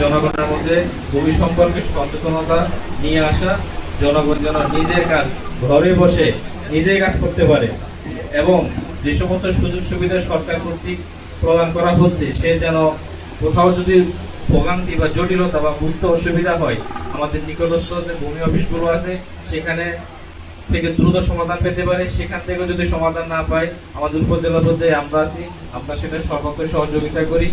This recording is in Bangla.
জনগণের মধ্যে ভূমি সম্পর্কে সচেতনতা নিয়ে আসা, জনগণ যেন নিজের কাজ ঘরে বসে নিজের কাজ করতে পারে এবং যে সমস্ত সুযোগ সুবিধা সরকার কর্তৃক প্রদান করা হচ্ছে, সে যেন কোথাও যদি ভোগান্তি বা জটিলতা বা বুঝতে অসুবিধা হয়, আমাদের নিকটস্থ যে ভূমি অফিসগুলো আছে, সেখানে থেকে দ্রুত সমাধান পেতে পারে, সেখান থেকে যদি সমাধান না পায়, আমাদের উপজেলা পর্যায়ে আমরা আছি, আমরা সেটা সর্বাত্মক সহযোগিতা করি।